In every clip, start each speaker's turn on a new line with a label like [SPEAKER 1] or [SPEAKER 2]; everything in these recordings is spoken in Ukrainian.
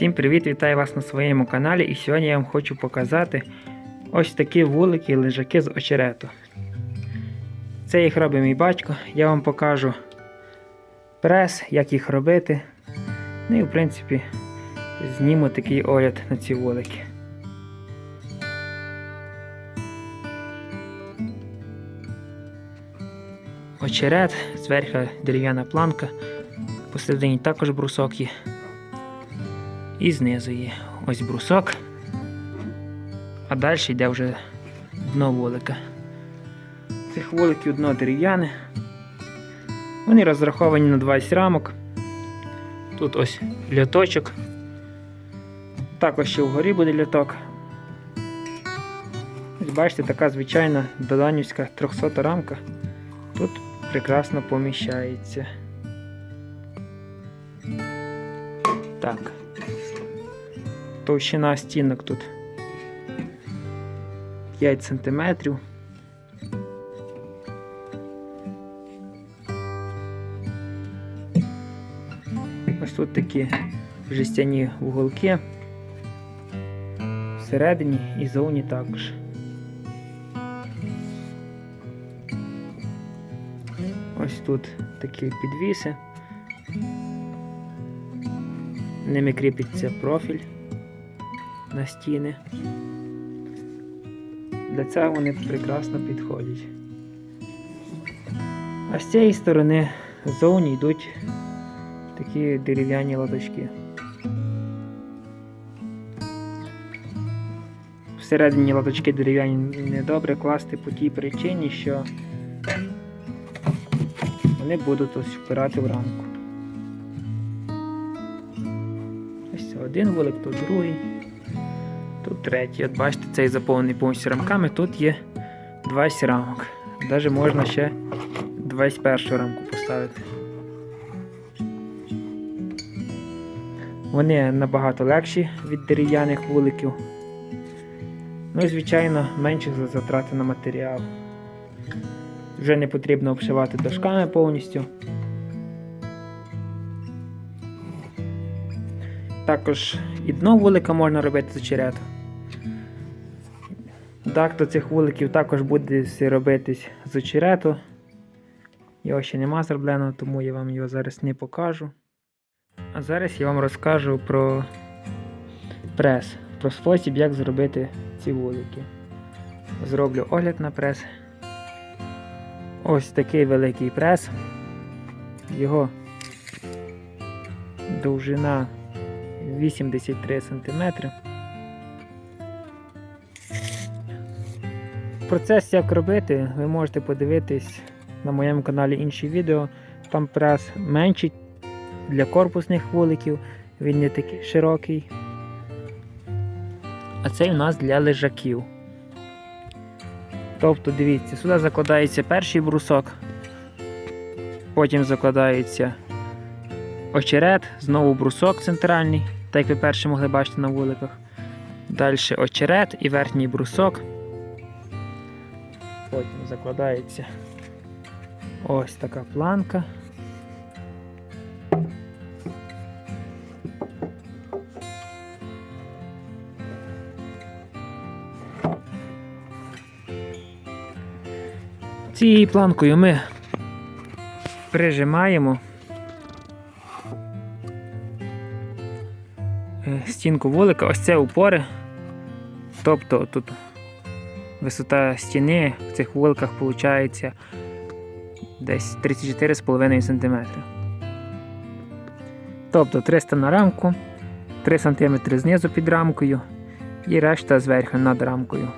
[SPEAKER 1] Всім привіт, вітаю вас на своєму каналі. І сьогодні я вам хочу показати ось такі вулики лежаки з очерету. Це їх робить мій батько. Я вам покажу прес, як їх робити. Ну і в принципі зніму такий огляд на ці вулики. Очерет, зверху дерев'яна планка, посередині також брусок є. І знизу є ось брусок. А далі йде вже дно вулика. Цих вуликів дно дерев'яне. Вони розраховані на 20 рамок. Тут ось льоточок. Також ще вгорі буде льоток. Ось бачите, така звичайна доданівська 300 рамка. Тут прекрасно поміщається. Так. Товщина стінок тут 5 см. Ось тут такі жестяні вуголки. Всередині і зовні також. Ось тут такі підвіси. Ними кріпиться профіль на стіни. Для цього вони прекрасно підходять. А з цієї сторони ззовні йдуть такі дерев'яні лоточки. Всередині лоточки дерев'яні недобре класти по тій причині, що вони будуть ось впирати в рамку. Ось один вулик, тут другий, тут третій. От бачите, цей заповнений повністю рамками, тут є 20 рамок. Навіть можна ще 21 рамку поставити. Вони набагато легші від дерев'яних вуликів. Ну і, звичайно, менше за затрати на матеріал. Вже не потрібно обшивати дошками повністю. Також і дно вулика можна робити з очерету. Дах цих вуликів також буде робитись з очерету. Його ще нема зробленого, тому я вам його зараз не покажу. А зараз я вам розкажу про прес, про спосіб, як зробити ці вулики. Зроблю огляд на прес. Ось такий великий прес. Його довжина 83 см. Процес як робити, ви можете подивитись на моєму каналі інші відео. Там прес менший для корпусних вуликів, він не такий широкий. А цей у нас для лежаків. Тобто, дивіться, сюди закладається перший брусок, потім закладається очерет, знову брусок центральний, так як ви перші могли бачити на вуликах. Далі очерет і верхній брусок. Потім закладається ось така планка. Цією планкою ми прижимаємо е, стінку вулика, ось це упори. Тобто тут висота стіни в цих вуликах виходить десь 34,5 см. Тобто 300 на рамку, 3 см знизу під рамкою і решта зверху над рамкою.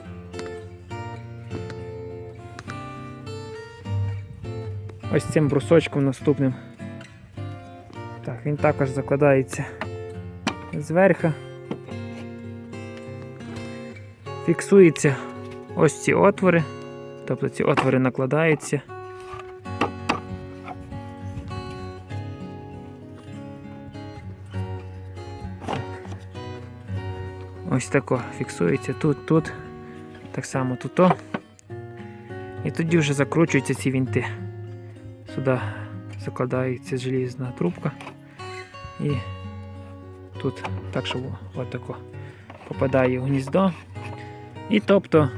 [SPEAKER 1] ось цим брусочком наступним. Так, він також закладається зверху. Фіксується ось ці отвори, тобто ці отвори накладаються. Ось тако фіксується тут, тут, так само тут. -то. І тоді вже закручуються ці вінти. Сюди закладається желізна трубка і тут так, щоб отако попадає в гніздо. І тобто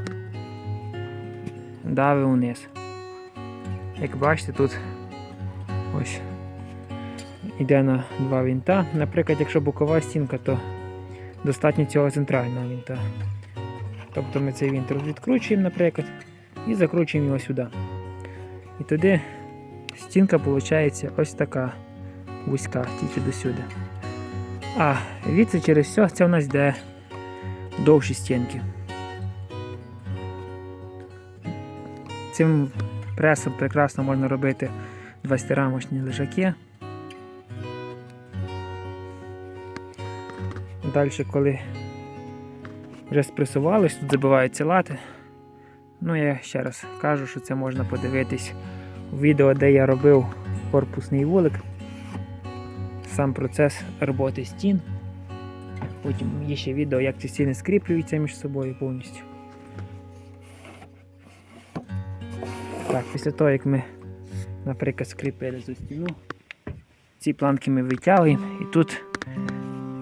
[SPEAKER 1] дави вниз. Як бачите, тут ось йде на два вінта. Наприклад, якщо бокова стінка, то достатньо цього центрального вінта. Тобто ми цей вінт відкручуємо, наприклад, і закручуємо його сюди. І тоді стінка виходить ось така вузька, тільки до сюди. А віце через все це у нас йде довші стінки. Цим пресом прекрасно можна робити 20-рамочні лежаки. Далі, коли вже спресувались, тут забиваються лати. Ну, я ще раз кажу, що це можна подивитись у відео, де я робив корпусний вулик. Сам процес роботи стін. Потім є ще відео, як ці стіни скріплюються між собою повністю. Так, після того, як ми, наприклад, скріпили цю стіну, ці планки ми витягуємо і тут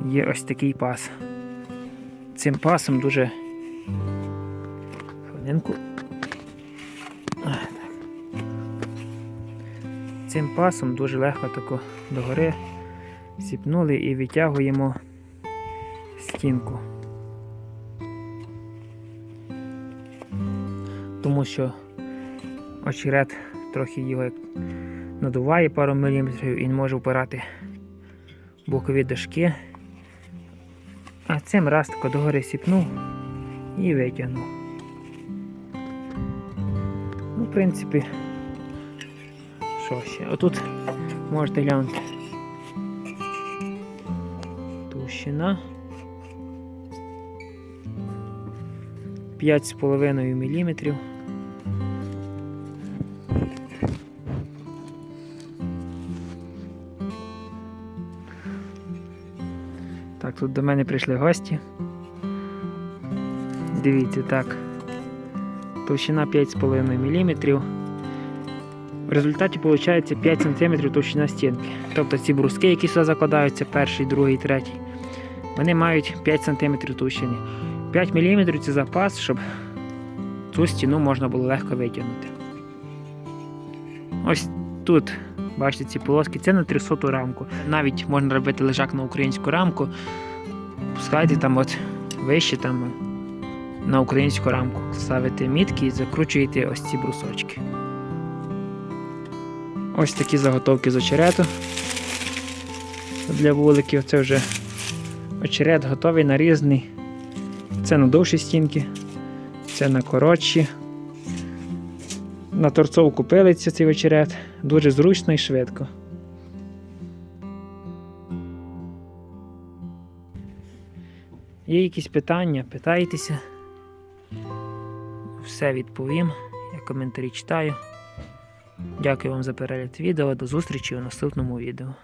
[SPEAKER 1] є ось такий пас. Цим пасом дуже хвилинку. Цим пасом дуже легко тако догори сіпнули і витягуємо стінку. Тому що очерет трохи його надуває пару міліметрів і не може впирати бокові дошки. А цим раз тако догори сіпнув і витягнув. Ну, в принципі, що ще? Отут можете глянути. Товщина. 5,5 мм. Тут до мене прийшли гості. Дивіться, так. Товщина 5,5 мм. В результаті виходить 5 см товщина стінки. Тобто ці бруски, які сюди закладаються, перший, другий, третій, вони мають 5 см товщини. 5 мм це запас, щоб цю стіну можна було легко витягнути. Ось тут, бачите, ці полоски, це на 300 рамку. Навіть можна робити лежак на українську рамку. Пускайте там от вище там на українську рамку. Ставите мітки і закручуєте ось ці брусочки. Ось такі заготовки з очерету для вуликів. Це вже очерет готовий, нарізаний. Це на довші стінки, це на коротші. На торцовку пилиться цей очерет. Дуже зручно і швидко. Є якісь питання, питайтеся. Все відповім. Я коментарі читаю. Дякую вам за перегляд відео. До зустрічі у наступному відео.